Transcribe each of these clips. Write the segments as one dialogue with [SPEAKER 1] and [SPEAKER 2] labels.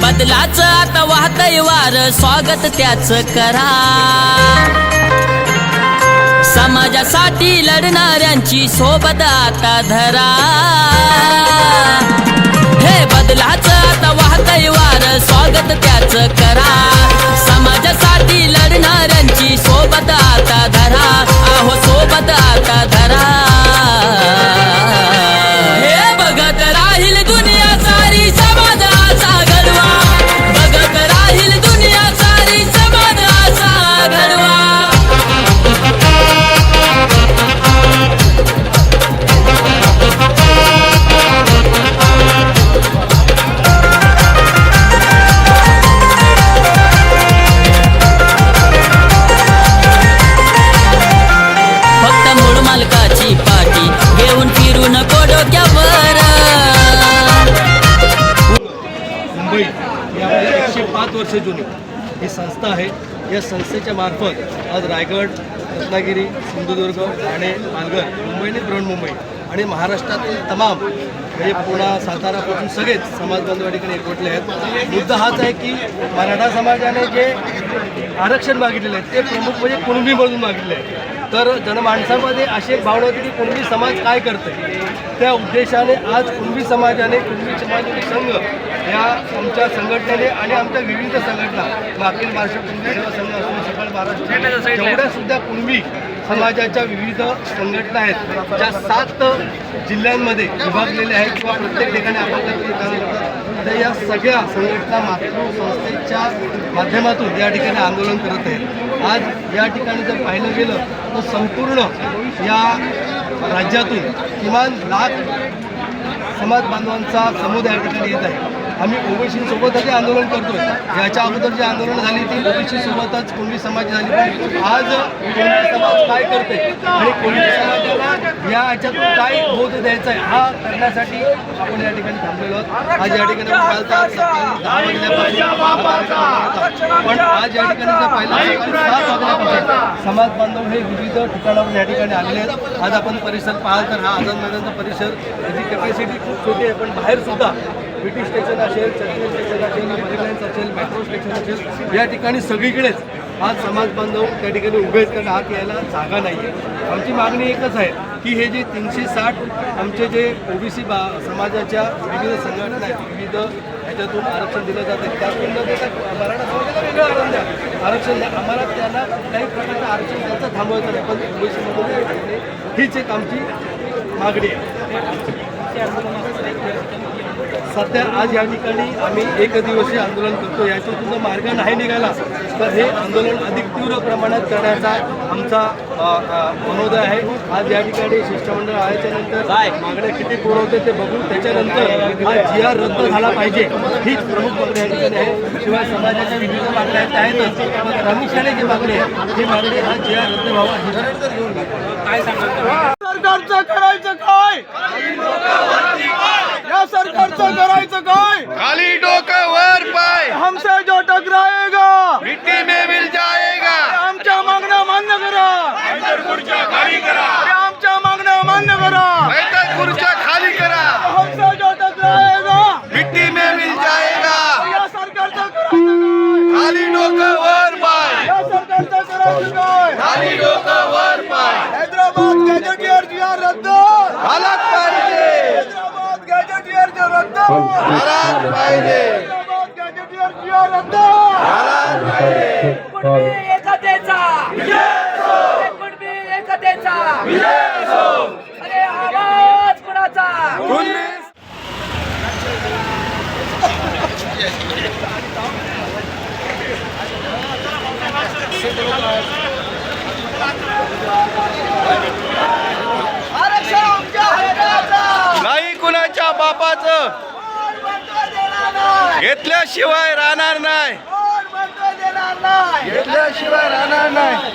[SPEAKER 1] बदलाचं आता वाहतय वार स्वागत त्याच करा. समाजासाठी लढणाऱ्यांची सोबत आता धरा. हे बदलाचं आता वाहतय वार स्वागत त्याच करा. समाजासाठी लढणाऱ्यांची सोबत
[SPEAKER 2] एकशे युनिट जुनी. ही संस्था आहे. या संस्थेच्या मार्फत आज रायगड रत्नागिरी सिंधुदुर्ग ठाणे पालघर मुंबई आणि बृहन्मुंबई आणि महाराष्ट्रातील तमाम म्हणजे पुणा सातारापासून सगळेच समाज बांधव या ठिकाणी एकवटले आहेत. मुद्दा हाच आहे की मराठा समाजाने जे आरक्षण मागितलेलं आहे ते प्रमुख म्हणजे कुणबी म्हणून मागितले आहे तर जनमाणसामध्ये अशी एक भावना होती की कुणबी समाज काय करते त्या उद्देशाने आज कुणबी समाजाने कुणबी समाजाने संघ या आमच्या संघटनेने आणि आमच्या विविध संघटना अखिल महाराष्ट्र कुणबी सेवा संघ असो सकाळ महाराष्ट्र कुणबी समाजाच्या विविध संघटना आहेत ज्या सात जिल्ह्यांमध्ये विभागलेल्या आहेत किंवा प्रत्येक ठिकाणी आपण तर या सगळ्या संघटना मातृ संस्थेच्या माध्यमातून या ठिकाणी आंदोलन करत आहेत. आज या ठिकाणी जर पाहिलं गेलं तर संपूर्ण या राज्यातून किमान लाख समाज बांधवांचा समुदाय या ठिकाणी येत आहे. आम्ही ओबीसीसोबतच हे आंदोलन करतोय. याच्या अगोदर जे आंदोलन झाली ती ओबीसीसोबतच सोबतच समाज झाली पण आज कुणबी समाज काय करते आणि कुणबी समाजाला या याच्यातून काय बोध द्यायचा आहे हा करण्यासाठी आपण या ठिकाणी थांबलेलो आहोत. आज या ठिकाणी चालतात काल दहा वाजल्यापासून पण आज या ठिकाणी जर पाहिलं सात वाजल्यापासून समाज बांधव हे विविध ठिकाणावर या ठिकाणी आलेले आहेत. आज आपण परिसर पाहाल तर हा आझाद मैदानचा परिसर याची कॅपॅसिटी खूप छोटी आहे पण बाहेर सुद्धा ब्रिटिश स्टेशन असेल चर्चिल स्टेशन असेल मरीलाईन्स असेल मेट्रो स्टेशन असेल या ठिकाणी सगळीकडेच आज समाज बांधव त्या ठिकाणी उभे आहेत कारण हात यायला जागा नाही आहे आमची मागणी एकच आहे की हे जे तीनशे साठ आमचे जे ओबीसी बा समाजाच्या विविध संघटना आहेत विविध ह्याच्यातून आरक्षण दिलं जातं त्यातून मराठा समाजाला वेगळं आरक्षण द्या. आरक्षण द्या. आम्हाला त्यांना काही प्रकारचं आरक्षण त्यांचं थांबवायचं नाही पण ओबीसीमधून हीच एक आमची मागणी आहे. सध्या आज या ठिकाणी आम्ही एक दिवसीय आंदोलन करतो याच्यातून जर मार्ग नाही निघाला तर हे आंदोलन अधिक तीव्र प्रमाणात करण्याचा आमचा मनोदय आहे. आज या ठिकाणी शिष्टमंडळ आल्याच्यानंतर काय? मागण्या किती पूर्ण होते ते बघून त्याच्यानंतर हा जी आर रद्द झाला पाहिजे हीच प्रमुख मागणी या ठिकाणी आहे. शिवाय समाजाच्या विविध मागण्या आहेत आहेतच पण प्रामुख्याने जी मागणी आहे ही मागणी हा जी आर रद्द व्हावा ही काय? सांगाल
[SPEAKER 3] सरकारचं करायचं काय या सरकारचं करायचं काय?
[SPEAKER 4] खाली डोकं वर पाय.
[SPEAKER 3] हमसे जो टकराएगा
[SPEAKER 4] मिट्टी में मिल जाएगा.
[SPEAKER 3] आमच्या मागण्या मान्य करा.
[SPEAKER 4] खाली करा.
[SPEAKER 3] आमच्या मागण्या मान्य करा.
[SPEAKER 4] नाहीतर खुर्च्या खाली करा.
[SPEAKER 3] हमसे जो टकराएगा
[SPEAKER 4] मिट्टी में मिल जाएगा.
[SPEAKER 3] या सरकारचं करायचं काय?
[SPEAKER 4] खाली डोकं वर पाय.
[SPEAKER 3] या सरकारचं करायचं काय?
[SPEAKER 4] खाली डोकं वर पाय
[SPEAKER 3] हैदराबाद गॅजेटियर जी आर रद्द
[SPEAKER 4] झालाच पाहिजे
[SPEAKER 3] हैदराबाद गॅजेटियर जी रद्द
[SPEAKER 4] झालाच पाहिजे घेतल्याशिवाय राहणार नाही. घेतल्याशिवाय राहणार नाही.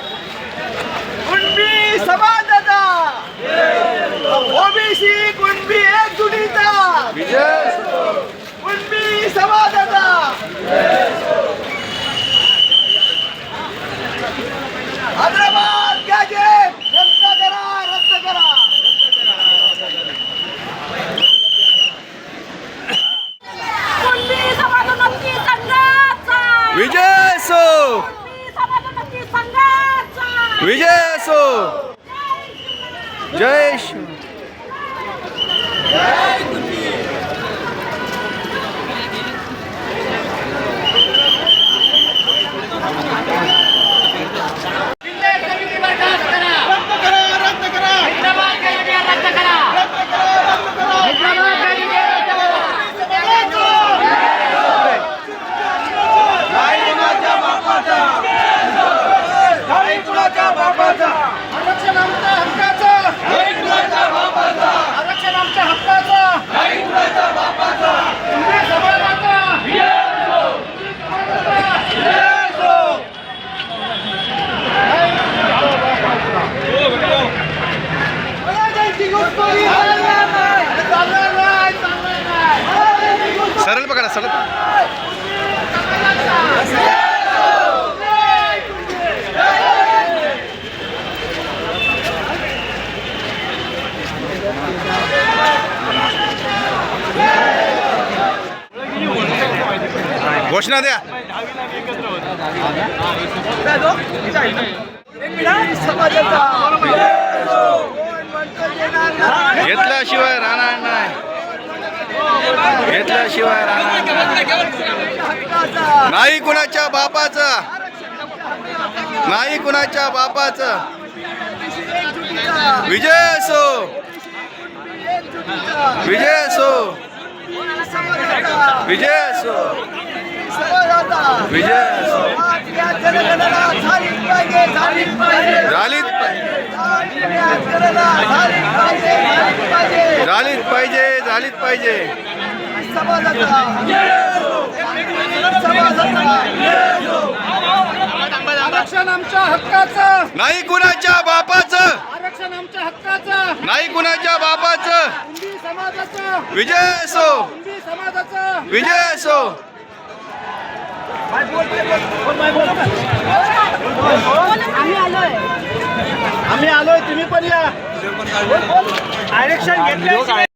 [SPEAKER 3] कुणबी समाजाचा ओबीसी कुणबी एकजुटीचा विजय. कुणबी समाज विजय सो विजय सो जय
[SPEAKER 4] शिव पकडा सरळ घोषणा द्या. घेतल्याशिवाय राहणार नाही. घेतल्याशिवाय राहणार नाही. नाही कुणाच्या बापाचा. नाही कुणाच्या बापाचा. विजय असो. विजय असो. विजय असो. विजय असो. झालीच पाहिजे. झालीच पाहिजे. झालीच पाहिजे.
[SPEAKER 3] आरक्षण आमच्या हक्काचं.
[SPEAKER 4] नाही कुणाच्या बापाचं.
[SPEAKER 3] आरक्षण आमच्या हक्काचं.
[SPEAKER 4] नाही कुणाच्या बापाचं.
[SPEAKER 3] समाजाचं.
[SPEAKER 4] विजय असो.
[SPEAKER 3] समाजाचं.
[SPEAKER 4] विजय असो.
[SPEAKER 3] आम्ही आलोय तुम्ही पण या. आरक्षण घेतल्याशिवाय